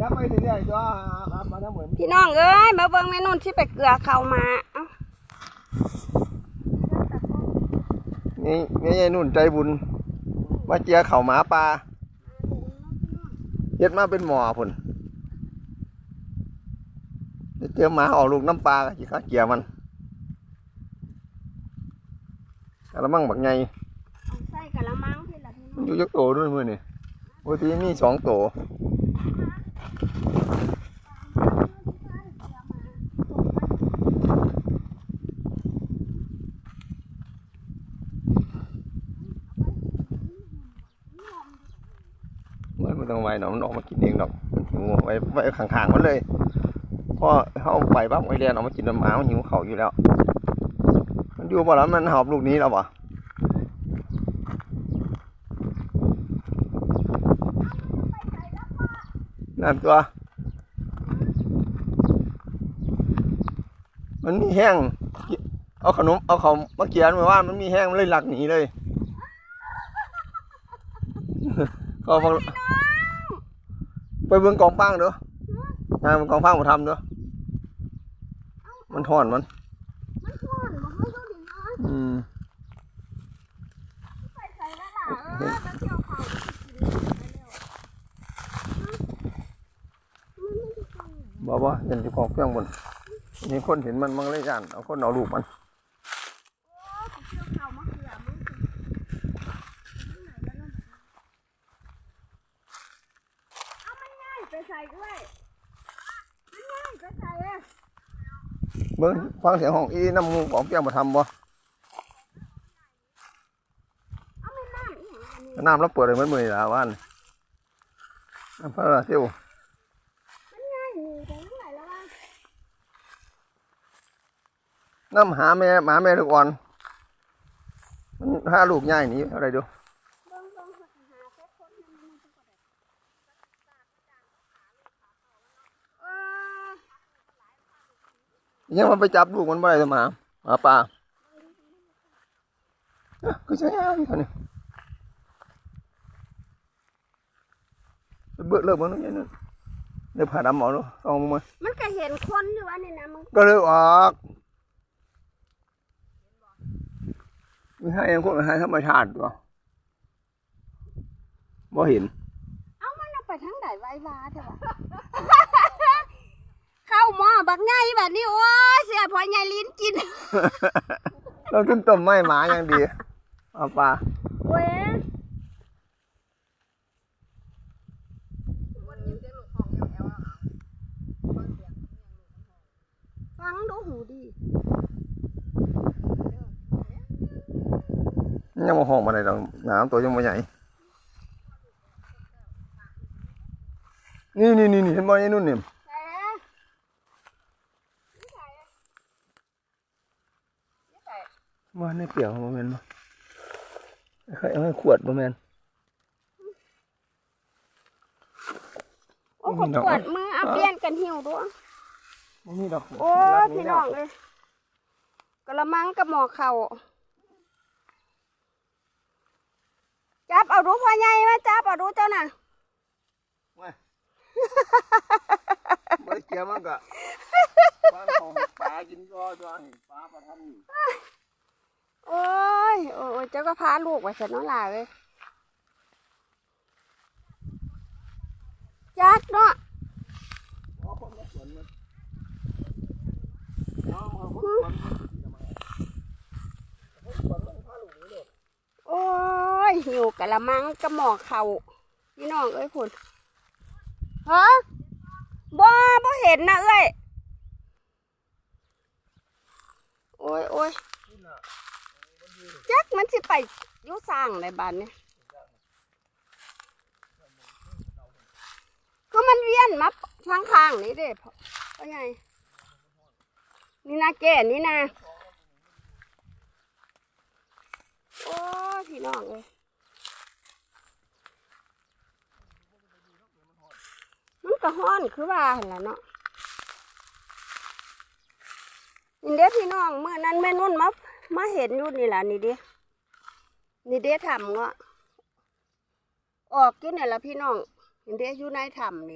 ยับไปถึงเนี่ยจ้าครับมาทั้งหมดพี่น้องเอ้ยมาเบิ่งแม่นุ่นที่ไปเกลือเขามาเอ้านี่นี่ยายนุ่นใจบุญ มาเจียเข่าหมาปลาเฮ็ดมาเป็นหมอพุ่นเดี๋ยวเจียหมาออกลูกน้ำปลาก็สิข้าเจียมันกระมังบักไงเอาใส่กะละมังพี่ละพี่น้มัอนงอยู่ยักโตด้วยมือนี่ปกติมีสองโต มันไม่ต้องไว้หนอมันออกมากินเองดอกมันหิวไว้ไว้ข้างๆมันเลยพอเขาเอาไปปั๊บไอเรียนออกมากินน้ำหมามันหิวเขาอยู่แล้ว มันอยู่บ่แล้วมันหอบลูกนี้แล้วบ่ นั่นตัว มันมีแห้ง เอาขนม เอาเขามาเกียนมาว่ามันมีแห้งมันเลยหลักหนีเลยก็ฟังไปเบิ่งกองป้างเด้องานมันกองป้างมาทำเด้อมันถอนมันมันฮ้อนบ่ให้ดูดิเนาะอืมใส่ใส่ละล่ะเออมันเกี่ยวเขา กินไปแล้วมันไม่ได้ฟังบอกว่าเห็นที่ของเครื่องบนมีคนเห็นมันมันเลยกันเอาคนเอาลูกมันโอ้เขาเกี่ยวเขามาเกลือมันเอามันง่ายไปใส่ด้วยมันง่ายไปใส่อะเบิ่งฟังเสียงของอีน้ำมูกของเปียงมาทำบ่เอาไม่น้ำอีหยังอันนี้น้ำแล้วเปิดเลยมันมือละวันน้ำพระราเที่ยว มันง่ายนี่แต่มันไหลแล้วว่า น้ำหาแม่หมาแม่ลูกอ่อน มันหาลูกใหญ่หนีอะไรดูเบิ่งเบิ่งหาหาแค่คนนั้นมันจะบ่ได้เออยังมันไปจับลูกมันบ่ได้ตัวหมาหมาป่าเอ้าก็ใช่ยังอยู่นี่ไปเบิดเลิกมันนู่นนี่นู่นเดี๋ยวผ่าดำหมอดูเอามามันก็เห็นคนอยู่ว่านี่นะมึงก็เลยออก ไม่ให้ยังคนไม่ให้ธรรมชาติตัวบ่เห็น เอามันเอาไปทางไหนไว้วาเถอะวะเข้าหม้อบักไงแบบนี้โอ้ยเสียพอไงลิ้นกิน เราขึ้นต้มไม้หมาอย่างดีเอาปลาเว้ยฟังดูหูดี ยังมาห้องมาไหนดอกหนามตัวยังมาใหญ่ นี่นี่นี่นี่เห็นบ่ไอ้นุ่นนี่แซ่นี่ใส่นี่ใส่ว่าในเปลียวบ่แม่นบ่เคยเอาให้ขวดบ่แม่นโอ้ขดปวดมือเอาเปลี่ยนกันหิวด้วยบ่มีดอก โอ้ยพี่น้องเลยกระมังกับหมอเข่า จับเอาดูพ่อใหญ่มาจับเอาดูเจ้าน่ะบ่ได้เกี่ยวมันก็บ้านของปลากินก็ตัวให้ปลาประทันอยู่โอ้ยโอ้ยเจ้าก็พาลูกไว้เสร็จน้องหลาเลยจักเนาะอ๋อคนมาสวนมันเอามาคนสวนมันคนสวนมันพาลูกหนีเลย โอ้ ยหิวกระมังกับหมอกเข่าพี่น้องเอ้ยคุณฮะบ่บ่เห็นนะเอ้ยโอ้ยโอ้ยจักมันสิไปยุ่สร้างในบ้านนี่ก็มันเวียนมาทางข้างๆนี่เด้พ่อพ่อใหญ่นี่นะแก่นี่นะโอ้พี่น้องเอ้ย มันก็ห้อนคือว่าหั่นละเนาะนี่เด้พี่น้องเมื่อนั้นแม่นุ่นมามาเห็นอยู่นี่แหละนี่เด้นี่เด้ทำเงาะออกกินนี่ยละพี่น้องนี่เด้อยู่ในถ้ำนี่